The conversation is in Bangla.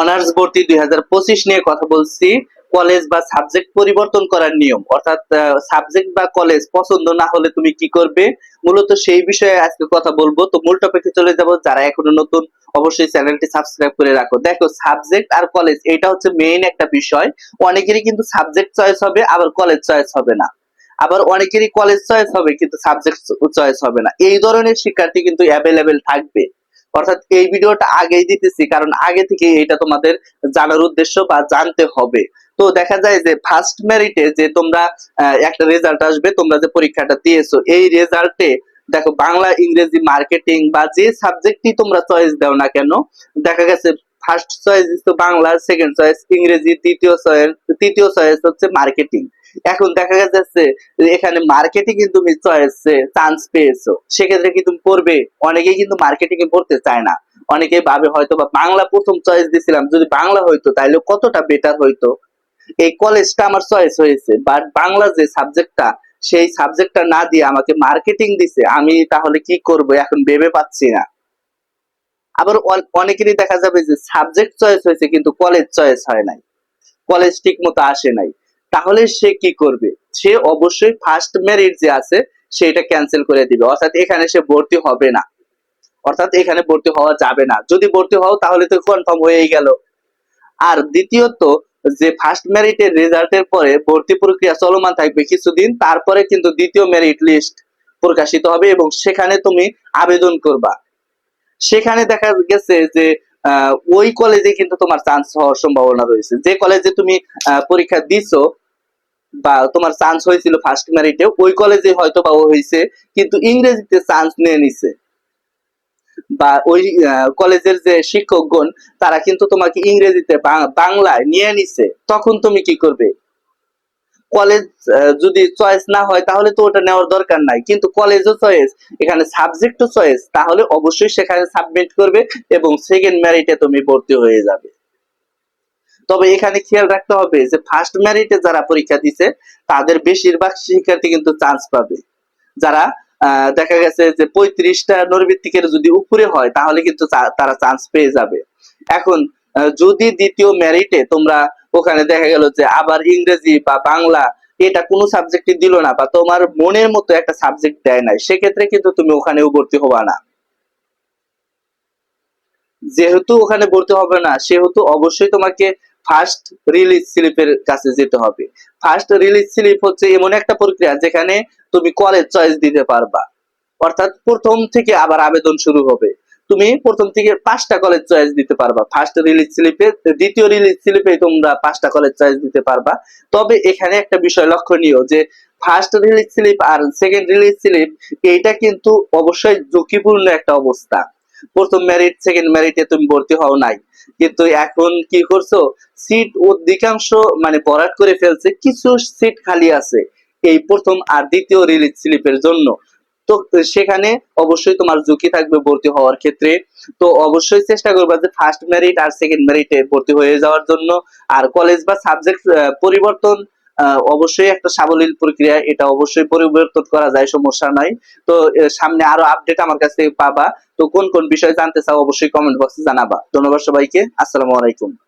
অনার্স ভর্তি দুই নিয়ে কথা বলছি। কলেজ বা সাবজেক্ট পরিবর্তন করার নিয়ম। অর্থাৎ সাবজেক্ট বা কলেজ পছন্দ না হলে তুমি কি করবে? মূলত সেই বিষয়ে আজকে কথা বলব। তো মূল টপিকে চলে যাব। যারা এখনও নতুন, অবশ্যই চ্যানেলটি সাবস্ক্রাইব করে রাখো। দেখো সাবজেক্ট আর কলেজ এটা হচ্ছে মেইন একটা বিষয়। অনেকেরই কিন্তু সাবজেক্ট চয়েস হবে, আবার কলেজ চয়েস হবে না। আবার অনেকেরই কলেজ চয়েস হবে, কিন্তু সাবজেক্ট চয়েস হবে না। এই ধরনের শিক্ষার্থী কিন্তু অ্যাভেলেবেল থাকবে। অর্থাৎ এই ভিডিওটা আগেই দিতেছি, কারণ আগে থেকে এটা তোমাদের জানার উদ্দেশ্য বা জানতে হবে। তো দেখা যায় যে ফার্স্ট মেরিটে যে তোমরা একটা রেজাল্ট আসবে, তোমরা যে পরীক্ষাটা দিয়েছ, এই রেজাল্টে দেখো বাংলা, ইংরেজি মার্কেটিং বা যে সাবজেক্টই তোমরা চয়েস দাও না কেন, দেখা গেছে ফার্স্ট চয়েস তো বাংলা সেকেন্ড চয়েস ইংরেজি তৃতীয় চয়েস তৃতীয় চয়েস হচ্ছে মার্কেটিং এখন দেখা যাচ্ছে এখানে মার্কেটিং এ তুমি চয়েস চান্স পেয়েছ। সেক্ষেত্রে কি তুমি পড়বে অনেকেই কিন্তু মার্কেটিং এ পড়তে চায় না। অনেকেই ভাবে হয়তো বা বাংলা প্রথম চয়েস দিছিলাম, যদি বাংলা হইতো তাহলে কতটা বেটার হইতো? এই কলেজটা আমার চয়েস হয়েছে বাট বাংলা যে সাবজেক্টটা সেই সাবজেক্টটা না দিয়ে আমাকে মার্কেটিং দিছে, আমি তাহলে কি করব? এখন ভেবে পাচ্ছি না। আবার অন- অনেকেরই দেখা যাবে যে সাবজেক্ট চয়েস হয়েছে কিন্তু কলেজ চয়েস হয় নাই। কলেজ ঠিক মতো আসে নাই। তাহলে সে কি করবে? সে অবশ্যই ফার্স্ট মেরিট যে আছে, সেটা ক্যান্সেল করে দিবে। অর্থাৎ এখানে সে ভর্তি হবে না। অর্থাৎ এখানে ভর্তি হওয়া যাবে না। যদি ভর্তি হও, তাহলে তো কনফার্ম হয়েই গেল। আর দ্বিতীয়ত, যে ফার্স্ট মেরিটের রেজাল্টের পরে ভর্তি প্রক্রিয়া চলমান থাকবে কিছুদিন, তারপরে কিন্তু দ্বিতীয় মেরিট লিস্ট প্রকাশিত হবে এবং সেখানে তুমি আবেদন করবা। সেখানে দেখা গেছে যে ওই কলেজে কিন্তু তোমার চান্স হওয়ার সম্ভাবনা রয়েছে। যে কলেজে তুমি পরীক্ষা দিছো বা তোমার চান্স হয়েছিল ফার্স্ট মেরিটে ওই কলেজে হয়তো বা হয়েছে, কিন্তু ইংরেজিতে চান্স নিয়ে নিছে। বা ওই কলেজের যে শিক্ষকগণ, তারা কিন্তু তোমাকে ইংরেজিতে বাংলায় নিয়ে নিছে। তখন তুমি কি করবে? কলেজ যদি চয়েস না হয়, তাহলে তো ওটা নেওয়ার দরকার নাই। কিন্তু কলেজও চয়েস এখানে সাবজেক্টও চয়েস তাহলে অবশ্যই সেখানে সাবমিট করবে এবং সেকেন্ড মেরিটে তুমি ভর্তি হয়ে যাবে। তবে এখানে খেয়াল রাখতে হবে যে ফার্স্ট মেরিটে যারা পরীক্ষা দিছে, তাদের বেশিরভাগ শিক্ষার্থী কিন্তু চান্স পাবে। যারা দেখা গেছে যে পঁয়ত্রিশটা নৈর্ভিত্তিকের যদি উপরে হয়, তাহলে কিন্তু তারা চান্স পেয়ে যাবে। এখন যদি দ্বিতীয় মেরিটে তোমরা ওখানে দেখা গেল যে আবার ইংরেজি বা বাংলা এটা কোনো সাবজেক্টে দিল না বা তোমার মনের মতো একটা সাবজেক্ট দেয় নাই, সেক্ষেত্রে কিন্তু তুমি ওখানেও ভর্তি হবা না। যেহেতু ওখানে ভর্তি হবে না, সেহেতু অবশ্যই তোমাকে ফার্স্ট রিলিজ স্লিপের কাছে যেতে হবে। ফার্স্ট রিলিজ স্লিপ হচ্ছে এমন একটা প্রক্রিয়া যেখানে তুমি কলেজ চয়েস দিতে পারবা। অর্থাৎ প্রথম থেকে আবার আবেদন শুরু হবে। তুমি প্রথম থেকে পাঁচটা কলেজ চয়েস দিতে পারবা। ফার্স্ট রিলিজ স্লিপে দ্বিতীয় রিলিজ স্লিপে তোমরা পাঁচটা কলেজ চয়েস দিতে পারবা। তবে এখানে একটা বিষয় লক্ষণীয় যে ফার্স্ট রিলিজ স্লিপ আর সেকেন্ড রিলিজ স্লিপ এইটা কিন্তু অবশ্যই ঝুঁকিপূর্ণ একটা অবস্থা। প্রথম মেরিট সেকেন্ড মেরিটে তুমি ভর্তি হও নাই। কিন্তু এখন কি করছ? সিট অধিকাংশ মানে ভরাট করে ফেলছে, কিছু সিট খালি আছে এই প্রথম আর দ্বিতীয় রিলিজ স্লিপের জন্য। তো সেখানে অবশ্যই তোমার ঝুঁকি থাকবে ভর্তি হওয়ার ক্ষেত্রে। তো অবশ্যই চেষ্টা করবা যে ফার্স্ট মেরিট আর সেকেন্ড মেরিটে ভর্তি হয়ে যাওয়ার জন্য। আর কলেজ বা সাবজেক্ট পরিবর্তন অবশ্যই একটা সাবলীল প্রক্রিয়া, এটা অবশ্যই পরিবর্তন করা যায়, সমস্যা নাই। তো সামনে আরও আপডেট আমার কাছে পাবা। তো কোন কোন বিষয় জানতে চাও, অবশ্যই কমেন্ট বক্সে জানাবা। ধন্যবাদ সবাইকে। আসসালামু আলাইকুম।